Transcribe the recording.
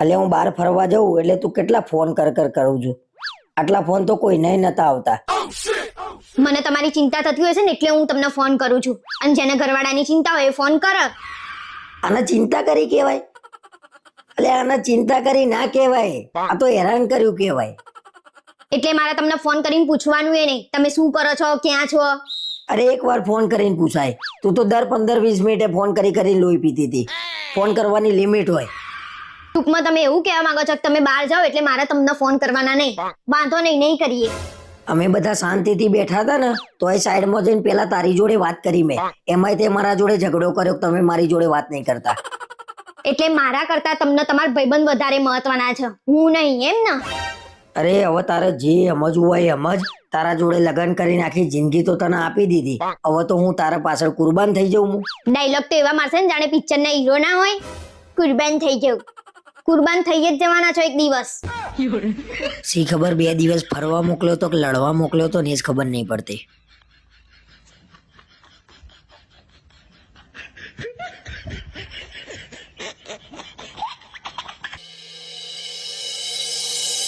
એટલે હું બહાર ફરવા જઉં એટલે તું કેટલા ફોન કર કર કરું છું? આટલા ફોન તો કોઈને નતા આવતા. મને તમારી ચિંતા થતી હોય છે ને એટલે હું તમને ફોન કરું છું. અને જેને ઘરવાળાની ચિંતા હોય એ ફોન કર. આને ચિંતા કરી કહેવાય? એટલે આને ચિંતા કરી ના કહેવાય. આ તો હેરાન કર્યું કહેવાય. એટલે મારે તમને ફોન કરીને પૂછવાનું એ નહીં. તમે શું કરો છો? ક્યાં છો? અરે એક વાર ફોન કરીને પૂછાય. તું તો દર પંદર વીસ મિનિટે ફોન કરી કરી લોહી પીતી હતી. ફોન કરવાની લિમિટ હોય. ટૂંકમાં તમે એવું કહેવા માંગો છો કે તમે બહાર જાઓ એટલે મારે તમને ફોન કરવાના નહીં. વાંધો નહીં નહીં કરીએ. અમે બધા શાંતિથી બેઠા હતા ને તો એ સાઈડમાં જઈને પેલા તારી જોડે વાત કરી મેં. એમાંય તે મારા જોડે ઝઘડો કર્યો તમે મારી જોડે વાત નહીં કરતા. એટલે મારા કરતા તમને તમારા ભાઈબંધ વધારે મહત્વના છે. હું નહીં એમ ને? અરે હવે તારે જે સમજવું હોય સમજ તારા જોડે લગ્ન કરીને આખી જિંદગી તો તને આપી દીધી. હવે તો હું તારા પાછળ કુરબાન થઈ જઉં હું. ડાયલોગ તો એવા મારશે ને જાણે પિક્ચર ના હીરો ના હોય. કુરબાન થઈ જવું કુરબાન થઈ જ જવાના છો એક દિવસ. સી ખબર બે દિવસ ફરવા મોકલ્યો તો કે લડવા મોકલ્યો તો ને જ ખબર નહીં પડતી.